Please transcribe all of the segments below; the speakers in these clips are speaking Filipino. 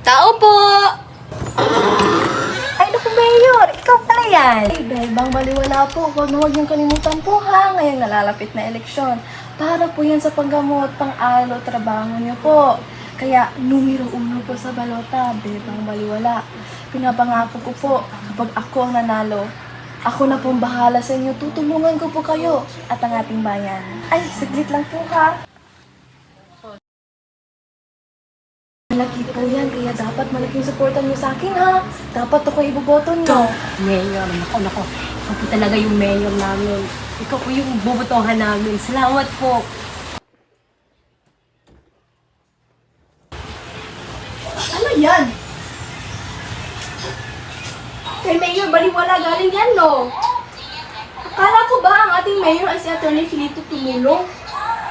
Tao po! Ay, naku, Mayor! Ikaw pala yan! Ay, dahil bang baliwala po, huwag na huwag niyong kalimutan po ha, ngayong nalalapit na eleksyon. Para po yan sa panggamot, pang-alo, trabaho niyo po. Kaya, numero uno po sa balota, bebang baliwala. Pinapangako ko po, kapag ako ang nanalo, ako na pong bahala sa inyo, tutulungan ko po kayo at ang ating bayan. Ay, saglit lang po ha. Malaki po yan, kaya dapat malaking supportan niyo sa akin ha. Dapat ako iboboto niyo. Mayor, nako, nako. Ikaw po talaga yung mayor namin. Ikaw po yung bubutohan namin. Salamat po. Ano yan? Kay Mayor Baliwala galing yan, no? Akala ko ba ang ating mayor ay si Atty. Filito Tumulong?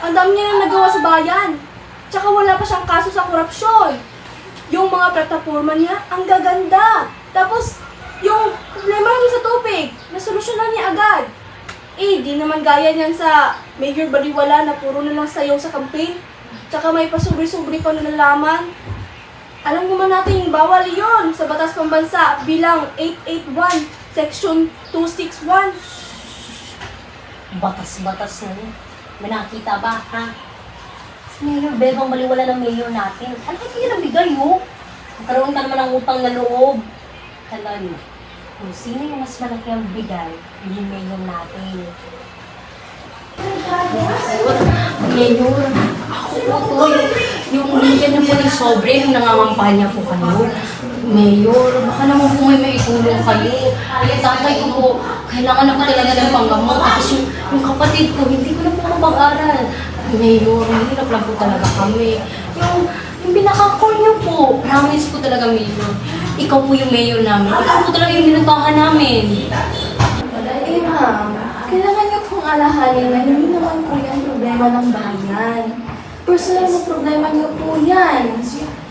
Ang dami niya na nagawa sa bayan. Tsaka wala pa siyang kaso sa korupsyon. Yung mga plataforma niya, ang gaganda. Tapos, yung problema niya sa tubig, nasolusyonan niya agad. Eh, di naman gaya niyan sa Mayor Baliwala na puro na lang sayaw sa campaign. Tsaka may pasubri-subri pa na nalaman. Alam naman natin, bawal yon sa Batas Pambansa bilang 881, Section 261. Batas-batas na yun. May nakita ba, ha? Mayor Bebang baliwala ng mayor natin. Ano yun ang bigay mo? Magkaroon ka naman ng utang na loob. Nyo, kung sino yung mas malaki ang bigay, yun yung mayor natin. Mayor, ako po to, yung, yung binigyan niyo po ng sobre, yung nangangampanya po kayo. Mayor, baka naman po may maitulong kayo. Yung tatay ko po, kailangan na po talaga ng panggamot. Tapos yung, yung kapatid ko, hindi ko na po mapag-aral. Mayor, mahirap lang po talaga kami. Yung, yung pinaka-call niyo po, promise po talaga, Mayor. Ikaw po yung mayor namin. Ikaw po talaga yung binutahan namin. Eh ma'am, kailangan niyo pong alahanin na hindi naman po yan problema ng bayan. Personal na problema niyo po yan.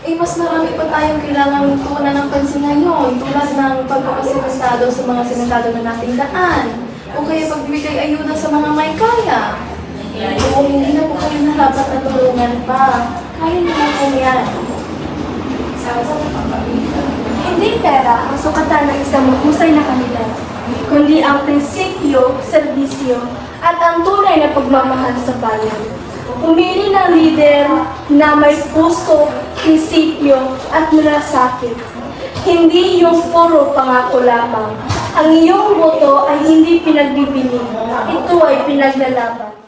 Eh, mas marami pa tayong kailangan tuunan ng pansin ngayon, tulad ng pagpapasimentado sa mga simentado na nating daan. O kaya pagbibigay ayuda sa mga may kaya. Kung hindi na po kayo narapat na tulungan pa, kaya niyo po yan. Hindi pera ang sukatan ng isang mahusay na kandidato, kundi ang prinsipyo, serbisyo, at ang tunay na pagmamahal sa bayan. Pumili ng lider na may puso, prinsipyo, at malasakit. Hindi yung puro pangako lamang. Ang iyong boto ay hindi pinagbibili. Ito ay pinaglalaban.